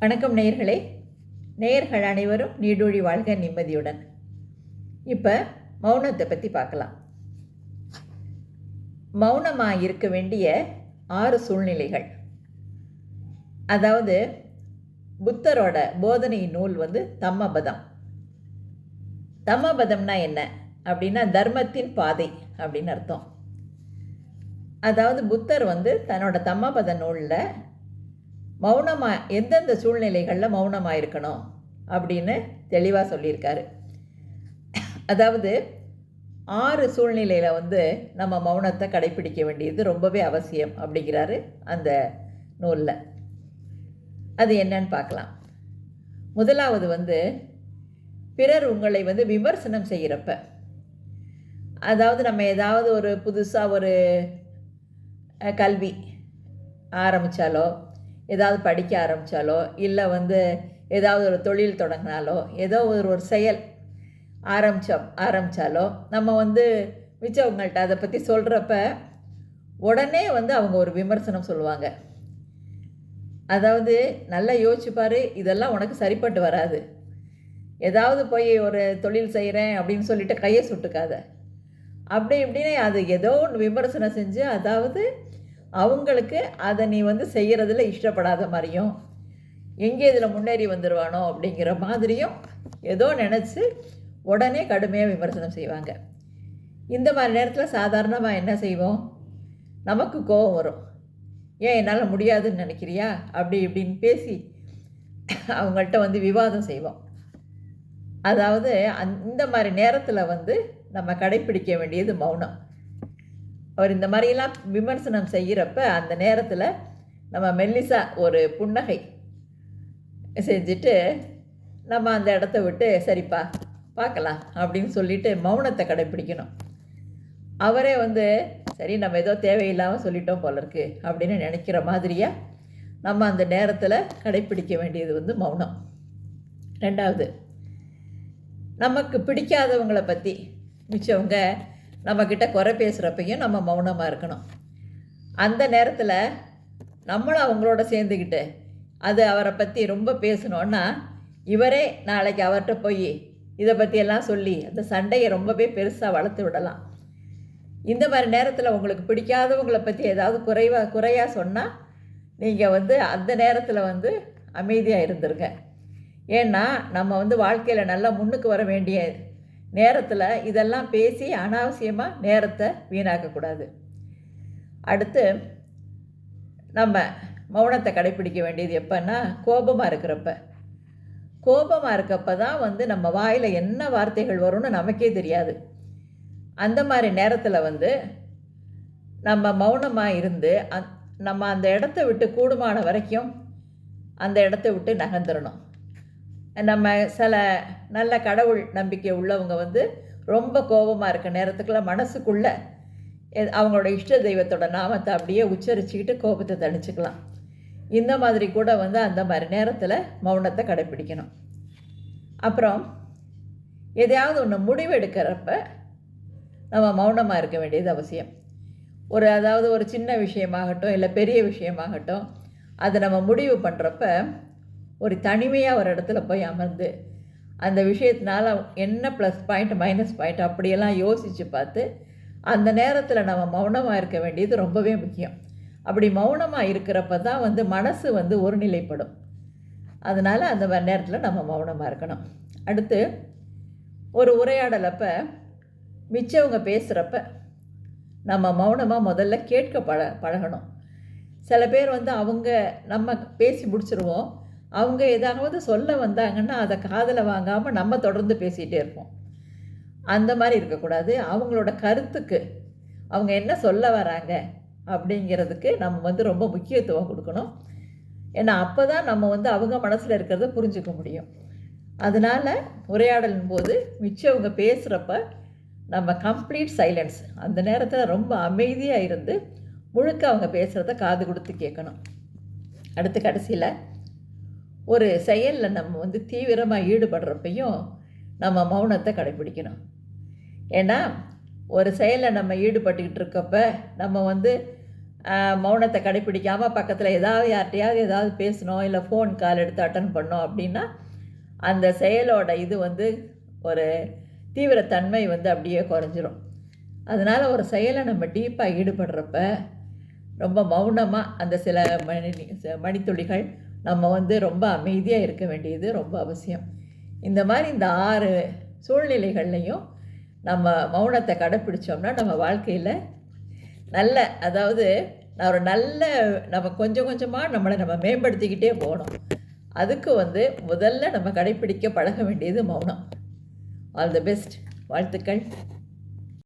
வணக்கம் நேயர்களே. நேயர்கள் அனைவரும் நீடூழி வாழ்க நிம்மதியுடன். இப்போ மௌனத்தை பற்றி பார்க்கலாம். மௌனமாக இருக்க வேண்டிய ஆறு சூழ்நிலைகள். அதாவது புத்தரோட போதனை நூல் வந்து தம்மபதம். தம்மபதம்னா என்ன? அப்படின்னா தர்மத்தின் பாதை அப்படின்னு அர்த்தம். அதாவது புத்தர் வந்து தன்னோட தம்மபத நூலில் மௌனமாக எந்தெந்த சூழ்நிலைகளில் மௌனமாக இருக்கணும் அப்படின்னு தெளிவாக சொல்லியிருக்காரு. அதாவது ஆறு சூழ்நிலையில் வந்து நம்ம மௌனத்தை கடைப்பிடிக்க வேண்டியது ரொம்பவே அவசியம் அப்படிங்கிறாரு அந்த நூலில். அது என்னன்னு பார்க்கலாம். முதலாவது வந்து பிறர் உங்களை வந்து விமர்சனம் செய்கிறப்ப. அதாவது நம்ம ஏதாவது ஒரு புதுசாக ஒரு கல்வி ஆரம்பித்தாலோ ஏதாவது படிக்க ஆரம்பித்தாலோ இல்லை வந்து ஏதாவது ஒரு தொழில் தொடங்கினாலோ ஏதோ ஒரு ஒரு செயல் ஆரம்பித்தோம் ஆரம்பித்தாலோ நம்ம வந்து மிச்சவங்கள்ட்ட அதை பற்றி சொல்கிறப்ப உடனே வந்து அவங்க ஒரு விமர்சனம் சொல்லுவாங்க. அதாவது நல்லா யோசிச்சு இதெல்லாம் உனக்கு சரிப்பட்டு வராது. ஏதாவது போய் ஒரு தொழில் செய்கிறேன் அப்படின்னு சொல்லிட்டு கையை சுட்டுக்காத. அப்படி இப்படின்னு அது ஏதோ ஒன்று விமர்சனம் செஞ்சு அதாவது அவங்களுக்கு அதை நீ வந்து செய்கிறதுல இஷ்டப்படாத மாதிரியும் எங்கே இதில் முன்னேறி வந்துடுவானோ அப்படிங்கிற மாதிரியும் ஏதோ நினச்சி உடனே கடுமையாக விமர்சனம் செய்வாங்க. இந்த மாதிரி நேரத்தில் சாதாரணமாக என்ன செய்வோம்? நமக்கு கோபம் வரும். ஏன் என்னால் முடியாதுன்னு நினைக்கிறியா? அப்படி இப்படின்னு பேசி அவங்கள்ட்ட வந்து விவாதம் செய்வோம். அதாவது அந் இந்த மாதிரி நேரத்தில் வந்து நம்ம கடைப்பிடிக்க வேண்டியது மௌனம். அவர் இந்த மாதிரியெல்லாம் விமர்சனம் செய்கிறப்ப அந்த நேரத்தில் நம்ம மெல்லிசா ஒரு புன்னகை செஞ்சுட்டு நம்ம அந்த இடத்த விட்டு சரிப்பா பார்க்கலாம் அப்படின்னு சொல்லிட்டு மௌனத்தை கடைப்பிடிக்கணும். அவரே வந்து சரி நம்ம ஏதோ தேவையில்லாமல் சொல்லிட்டோம் போல இருக்கு அப்படின்னு நினைக்கிற மாதிரியாக நம்ம அந்த நேரத்தில் கடைப்பிடிக்க வேண்டியது வந்து மௌனம். ரெண்டாவது நமக்கு பிடிக்காதவங்களை பற்றி மிச்சவங்க நம்மக்கிட்ட குறை பேசுகிறப்பையும் நம்ம மௌனமாக இருக்கணும். அந்த நேரத்தில் நம்மளும் அவங்களோட சேர்ந்துக்கிட்டு அது அவரை பற்றி ரொம்ப பேசணுன்னா இவரே நாளைக்கு அவர்கிட்ட போய் இதை பற்றியெல்லாம் சொல்லி அந்த சண்டையை ரொம்பவே பெருசாக வளர்த்து விடலாம். இந்த மாதிரி நேரத்தில் உங்களுக்கு பிடிக்காதவங்களை பற்றி ஏதாவது குறைவாக குறையாக சொன்னால் நீங்கள் வந்து அந்த நேரத்தில் வந்து அமைதியாக இருந்துருங்க. ஏன்னா நம்ம வந்து வாழ்க்கையில் நல்லா முன்னுக்கு வர வேண்டிய நேரத்தில் இதெல்லாம் பேசி அனாவசியமாக நேரத்தை வீணாக்கக்கூடாது. அடுத்து நம்ம மௌனத்தை கடைப்பிடிக்க வேண்டியது எப்போன்னா கோபமாக இருக்கிறப்ப. கோபமாக இருக்கப்ப தான் வந்து நம்ம வாயில் என்ன வார்த்தைகள் வரும்னு நமக்கே தெரியாது. அந்த மாதிரி நேரத்தில் வந்து நம்ம மௌனமாக இருந்து அந் நம்ம அந்த இடத்த விட்டு கூடுமான வரைக்கும் அந்த இடத்த விட்டு நகர்ந்துடணும் நம்ம சில நல்ல கடவுள் நம்பிக்கை உள்ளவங்க வந்து ரொம்ப கோபமாக இருக்க நேரத்துக்குள்ள மனசுக்குள்ளே எ- அவங்களோட இஷ்ட தெய்வத்தோட நாமத்தை அப்படியே உச்சரிச்சுக்கிட்டு கோபத்தை தணிச்சுக்கலாம். இந்த மாதிரி கூட வந்து அந்த மாதிரி நேரத்தில் மௌனத்தை கடைப்பிடிக்கணும் அப்புறம் எதையாவது ஒன்று முடிவெடுக்கிறப்ப நம்ம மௌனமாக இருக்க வேண்டியது அவசியம். ஒரு அதாவது ஒரு சின்ன விஷயமாகட்டும் இல்லை பெரிய விஷயமாகட்டும் அதை நம்ம முடிவு பண்ணுறப்ப ஒரு தனிமையாக ஒரு இடத்துல போய் அமர்ந்து அந்த விஷயத்தினால என்ன ப்ளஸ் பாயிண்ட் மைனஸ் பாயிண்ட் அப்படியெல்லாம் யோசித்து பார்த்து அந்த நேரத்தில் நம்ம மௌனமாக இருக்க வேண்டியது ரொம்பவே முக்கியம். அப்படி மௌனமாக இருக்கிறப்ப தான் வந்து மனசு வந்து ஒருநிலைப்படும். அதனால் அந்த மாதிரி நேரத்தில் நம்ம மௌனமாக இருக்கணும். அடுத்து ஒரு உரையாடலப்போ மிச்சவங்க பேசுகிறப்ப நம்ம மௌனமாக முதல்ல கேட்க பழ பழகணும். சில பேர் வந்து அவங்க நம்ம பேசி முடிச்சிருவோம். அவங்க ஏதாவது சொல்ல வந்தாங்கன்னா அதை காதில் வாங்காமல் நம்ம தொடர்ந்து பேசிகிட்டே இருப்போம். அந்த மாதிரி இருக்கக்கூடாது. அவங்களோட கருத்துக்கு அவங்க என்ன சொல்ல வராங்க அப்படிங்கிறதுக்கு நம்ம வந்து ரொம்ப முக்கியத்துவம் கொடுக்கணும். ஏன்னா அப்போ தான் நம்ம வந்து அவங்க மனசில் இருக்கிறத புரிஞ்சுக்க முடியும். அதனால் உரையாடலின் போது மிச்சவங்க பேசுகிறப்ப நம்ம கம்ப்ளீட் சைலன்ஸ் அந்த நேரத்தில் ரொம்ப அமைதியாக இருந்து முழுக்க அவங்க பேசுகிறத காது கொடுத்து கேட்கணும். அடுத்து கடைசியில் ஒரு செயலில் நம்ம வந்து தீவிரமாக ஈடுபடுறப்பையும் நம்ம மௌனத்தை கடைப்பிடிக்கணும் ஏன்னா ஒரு செயலில் நம்ம ஈடுபட்டுக்கிட்டு இருக்கப்ப நம்ம வந்து மௌனத்தை கடைப்பிடிக்காமல் பக்கத்தில் ஏதாவது யார்கிட்டையாவது ஏதாவது பேசணும் இல்லை ஃபோன் கால் எடுத்து அட்டன் பண்ணோம் அப்படின்னா அந்த செயலோட இது வந்து ஒரு தீவிரத்தன்மை வந்து அப்படியே குறைஞ்சிரும். அதனால் ஒரு செயலை நம்ம டீப்பாக ஈடுபடுறப்ப ரொம்ப மௌனமாக அந்த சில மணி ச- மணித்துளிகள் நம்ம வந்து ரொம்ப அமைதியாக இருக்க வேண்டியது ரொம்ப அவசியம். இந்த மாதிரி இந்த ஆறு சூழ்நிலைகள்லையும் நம்ம மௌனத்தை கடைப்பிடிச்சோம்னா நம்ம வாழ்க்கையில் நல்ல அதாவது நான் ஒரு நல்ல நம்ம கொஞ்சம் கொஞ்சமாக நம்மளை நம்ம மேம்படுத்திக்கிட்டே போகணும். அதுக்கு வந்து முதல்ல நம்ம கடைப்பிடிக்க பழக வேண்டியது மௌனம். ஆல் தி பெஸ்ட் வாழ்த்துக்கள்.